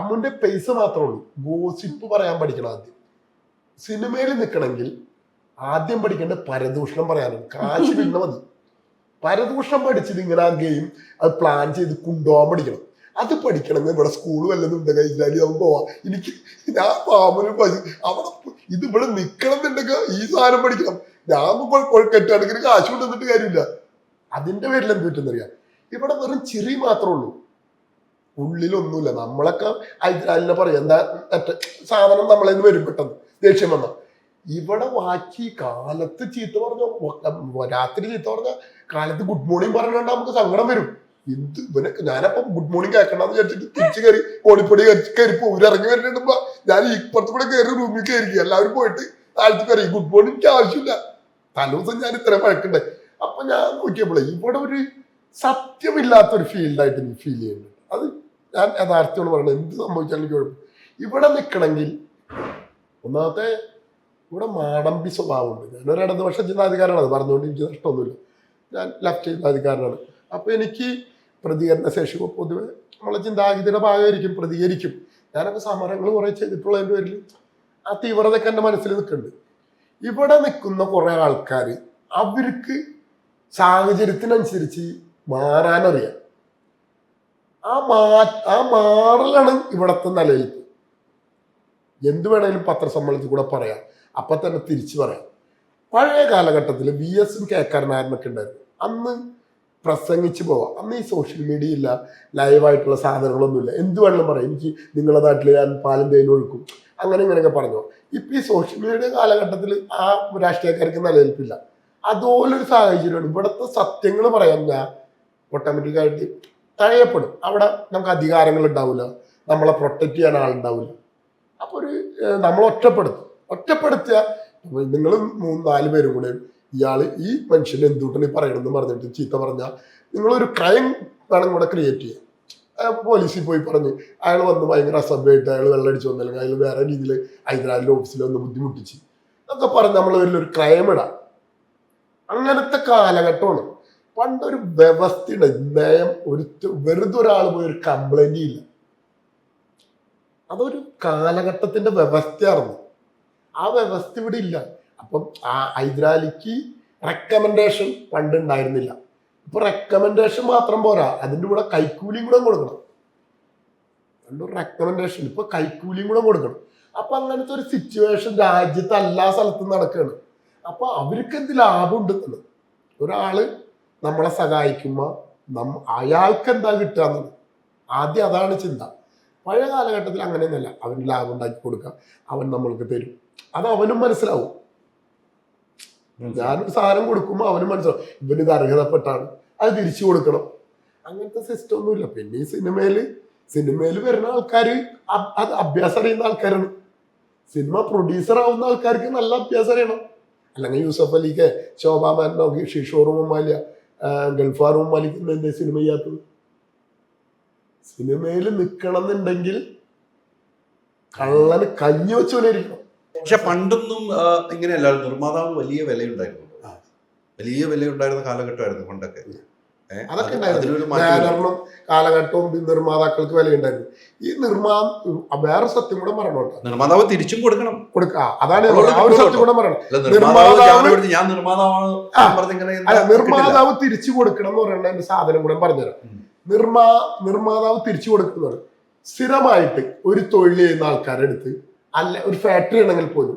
അമ്മുന്റെ pace മാത്രമേ ഉള്ളൂ. Gossip പറയാൻ പഠിക്കണം ആദ്യം. സിനിമയിൽ നിൽക്കണമെങ്കിൽ ആദ്യം പഠിക്കേണ്ട പരദൂഷണം പറയാനും. കാശ് പിന്നെ മതി. പരദൂഷണം പഠിച്ചിട്ട് ഇങ്ങനെ ആ ഗെയിം അത് പ്ലാൻ ചെയ്ത് കൊണ്ടുപോകാൻ പഠിക്കണം. അത് പഠിക്കണമെങ്കിൽ ഇവിടെ സ്കൂൾ വല്ലതും ഉണ്ട് കഴിഞ്ഞാൽ അവൻ പോവാ. എനിക്ക് ഞാൻ പാമ്പന് അവിടെ ഇത് ഇവിടെ നിൽക്കണം എന്നുണ്ടെങ്കിൽ ഈ സാധനം പഠിക്കണം. ഞാൻ കെട്ടാണെങ്കിൽ കാശ് കൊണ്ടുവന്നിട്ട് കാര്യമില്ല. അതിന്റെ പേരിൽ എന്ത് പറ്റുന്നറിയാം ഇവിടെ വെറും ചിരി മാത്രമേ ഉള്ളൂ. ഉള്ളിലൊന്നുമില്ല. നമ്മളൊക്കെ ഹൈദരാലിനെ പറയും എന്താ സാധനം നമ്മളെ നിന്ന് വരും പെട്ടെന്ന്. ദേഷ്യം വന്ന. ഇവിടെ വാക്കി കാലത്ത് ചീത്ത പറഞ്ഞ? രാത്രി ചീത്ത പറഞ്ഞ? കാലത്ത് ഗുഡ് മോർണിംഗ് പറഞ്ഞാൽ നമുക്ക് സങ്കടം വരും. എന്ത് ഇവനൊക്കെ ഞാനപ്പം ഗുഡ് മോർണിംഗ് കേൾക്കണമെന്ന് വിചാരിച്ചിട്ട് തിരിച്ചു കയറി കോടിപ്പൊടി കയറി പോകും ഇറങ്ങി വരുന്നുണ്ടോ ഞാൻ ഇപ്പുറത്ത് കൂടെ കയറി റൂമിൽ കയറി എല്ലാവരും പോയിട്ട് താഴ്ത്തി കയറി ഗുഡ് മോർണിംഗ് എനിക്ക് ആവശ്യമില്ല. തലേദിവസം ഞാൻ ഇത്ര പഴക്കണ്ടേ അപ്പൊ ഞാൻ നോക്കിയപ്പോഴേ ഇവിടെ ഒരു സത്യമില്ലാത്തൊരു ഫീൽഡായിട്ട് ഫീൽ ചെയ്യുന്നുണ്ട്. അത് ഞാൻ യഥാർത്ഥത്തോട് പറയണം എന്ത് സംഭവിച്ചാലും കുഴപ്പം. ഇവിടെ നിൽക്കണമെങ്കിൽ ഒന്നാമത്തെ ഇവിടെ മാടമ്പി സ്വഭാവമുണ്ട്. ഞാനൊരു ഇടതുപക്ഷ ചിന്താധികാരനാണ് അത് പറഞ്ഞുകൊണ്ട് എനിക്ക് നഷ്ടമൊന്നുമില്ല. ഞാൻ ലെഫ്റ്റ് ചിന്താധികാരനാണ് അപ്പോൾ എനിക്ക് പ്രതികരണ ശേഷി പൊതുവെ നമ്മളെ ചിന്താഗതിയുടെ ഭാഗമായിരിക്കും പ്രതികരിക്കും. ഞാനൊക്കെ സമരങ്ങൾ കുറേ ചെയ്തിട്ടുള്ളതിന്റെ പേരിൽ ആ തീവ്രതയൊക്കെ എന്റെ മനസ്സിൽ നിൽക്കുന്നുണ്ട്. ഇവിടെ നിൽക്കുന്ന കുറേ ആൾക്കാർ അവർക്ക് സാഹചര്യത്തിനനുസരിച്ച് മാറാനറിയാം. ആ മാ ആ മാറലാണ് ഇവിടത്തെ നിലനിൽപ്പ് എന്ത് വേണമെങ്കിലും പത്രസമ്മേളനത്തിൽ കൂടെ പറയാം. അപ്പം തന്നെ തിരിച്ചു പറയാം. പഴയ കാലഘട്ടത്തിൽ ബി എസും കേക്കാരനാരനൊക്കെ ഉണ്ടായിരുന്നു? അന്ന് പ്രസംഗിച്ചു പോവാം. അന്ന് ഈ സോഷ്യൽ മീഡിയ ഇല്ല ലൈവായിട്ടുള്ള സാധനങ്ങളൊന്നുമില്ല. എന്ത് വേണമെങ്കിലും പറയാം. എനിക്ക് നിങ്ങളുടെ നാട്ടിൽ ഞാൻ പാലം തേനും ഒഴുക്കും. അങ്ങനെ ഇങ്ങനെയൊക്കെ പറഞ്ഞു. ഇപ്പം ഈ സോഷ്യൽ മീഡിയ കാലഘട്ടത്തിൽ ആ രാഷ്ട്രീയക്കാർക്ക് നിലനിൽപ്പില്ല. അതുപോലൊരു സാഹചര്യമാണ്. ഇവിടുത്തെ സത്യങ്ങൾ പറയാൻ ഞാൻ ഓട്ടോമാറ്റിക്കായിട്ട് തഴയപ്പെടും. അവിടെ നമുക്ക് അധികാരങ്ങൾ ഉണ്ടാവില്ല. നമ്മളെ പ്രൊട്ടക്റ്റ് ചെയ്യാൻ ആളുണ്ടാവില്ല അപ്പോൾ ഒരു നമ്മൾ ഒറ്റപ്പെടുത്തും. ഒറ്റപ്പെടുത്തിയ നിങ്ങൾ മൂന്ന് നാല് പേരും കൂടെ ഇയാൾ ഈ മനുഷ്യൻ എന്തുകൊണ്ടാണ് ഈ പറയണമെന്ന് പറഞ്ഞിട്ട് ചീത്ത പറഞ്ഞാൽ നിങ്ങളൊരു ക്രൈം വേണം കൂടെ ക്രിയേറ്റ് ചെയ്യാം പോലീസിൽ പോയി പറഞ്ഞ് അയാൾ വന്ന് ഭയങ്കര അസഭ്യമായിട്ട് അയാൾ വെള്ളടിച്ച് വന്നില്ലെങ്കിൽ അയാൾ വേറെ രീതിയിൽ ഹൈദരാബാദിലെ ഓഫീസിൽ വന്ന് ബുദ്ധിമുട്ടിച്ച്. എന്നൊക്കെ പറഞ്ഞ് നമ്മൾ വലിയൊരു ക്രൈം ഇടാം. അങ്ങനത്തെ കാലഘട്ടമാണ്. പണ്ടൊരു വ്യവസ്ഥയുടെ നയം ഒരു വെറുതെ ഒരാൾ പോയി ഒരു കംപ്ലൈന്റ് ഇല്ല. അതൊരു കാലഘട്ടത്തിന്റെ വ്യവസ്ഥയായിരുന്നു. ആ വ്യവസ്ഥ ഇവിടെ ഇല്ല. അപ്പം ആ ഹൈദരാലിക്ക് റെക്കമെൻഡേഷൻ പണ്ട് ഉണ്ടായിരുന്നില്ല. ഇപ്പൊ റെക്കമെൻഡേഷൻ മാത്രം പോരാ. അതിന്റെ കൂടെ കൈക്കൂലിയും കൂടെ കൊടുക്കണം. പണ്ട് റെക്കമെൻഡേഷൻ ഇപ്പൊ കൈക്കൂലിയും കൂടെ കൊടുക്കണം. അപ്പൊ അങ്ങനത്തെ ഒരു സിറ്റുവേഷൻ രാജ്യത്ത് എല്ലാ സ്ഥലത്തും നടക്കുകയാണ്. അപ്പൊ അവർക്ക് എന്ത് ലാഭം ഉണ്ടെന്നുള്ളത് ഒരാൾ നമ്മളെ സഹായിക്കുമ്പോൾ നമ്മ അയാൾക്ക് എന്താ കിട്ടുക ആദ്യം അതാണ് ചിന്ത. പഴയ കാലഘട്ടത്തിൽ അങ്ങനെയൊന്നുമല്ല. അവന് ലാഭം ഉണ്ടാക്കി കൊടുക്കുക. അവൻ നമ്മൾക്ക് തരും. അത് അവനും മനസ്സിലാവും. ഞാനൊരു സാധനം കൊടുക്കുമ്പോൾ അവനും മനസ്സിലാവും. ഇവന് ഇത് അർഹതപ്പെട്ടാണ്. അത് തിരിച്ചു കൊടുക്കണം. അങ്ങനത്തെ സിസ്റ്റം ഒന്നുമില്ല. പിന്നെ ഈ സിനിമയിൽ സിനിമയിൽ വരുന്ന ആൾക്കാർ അത് അഭ്യാസം അറിയുന്ന ആൾക്കാരാണ്. സിനിമ പ്രൊഡ്യൂസർ ആവുന്ന ആൾക്കാർക്ക് നല്ല അഭ്യാസം അറിയണം. അല്ലെങ്കിൽ യൂസഫ് അലിക്ക് ശോഭാമാനോ ഷിഷോറും ഉമ്മാലിയ ഗൾഫാറും ഉമ്മാലിക്ക് എന്റെ സിനിമയ്യാത്ത സിനിമയിൽ നിൽക്കണം എന്നുണ്ടെങ്കിൽ കള്ളന് കഞ്ഞി വെച്ചോലിരിക്കണം പക്ഷെ പണ്ടൊന്നും ഇങ്ങനെയല്ല. നിർമ്മാതാവ് വലിയ വിലയുണ്ടായിരുന്നു. വലിയ വിലയുണ്ടായിരുന്ന കാലഘട്ടമായിരുന്നു പണ്ടൊക്കെ. അതൊക്കെ അത് ഉണ്ടായിരുന്നു. ബാനറിനും കാലഘട്ടവും നിർമ്മാതാക്കൾക്ക് വിലയുണ്ടായിരുന്നു. ഈ നിർമ്മാ വേറെ സത്യം കൂടെ പറയണോട്ടോ നിർമ്മാതാവ് തിരിച്ചും കൊടുക്കണം. കൊടുക്ക അതാണ്. ആ ഒരു സത്യം കൂടെ പറയണം നിർമ്മാതാവ് തിരിച്ചു കൊടുക്കണം എന്ന് പറയുന്ന എന്റെ സാധനം കൂടെ പറഞ്ഞുതരാം. നിർമ്മാ നിർമ്മാതാവ് തിരിച്ചു കൊടുക്കുന്നത് സ്ഥിരമായിട്ട് ഒരു തൊഴിൽ ചെയ്യുന്ന ആൾക്കാരെടുത്ത് അല്ല ഒരു ഫാക്ടറി ആണെങ്കിൽ പോലും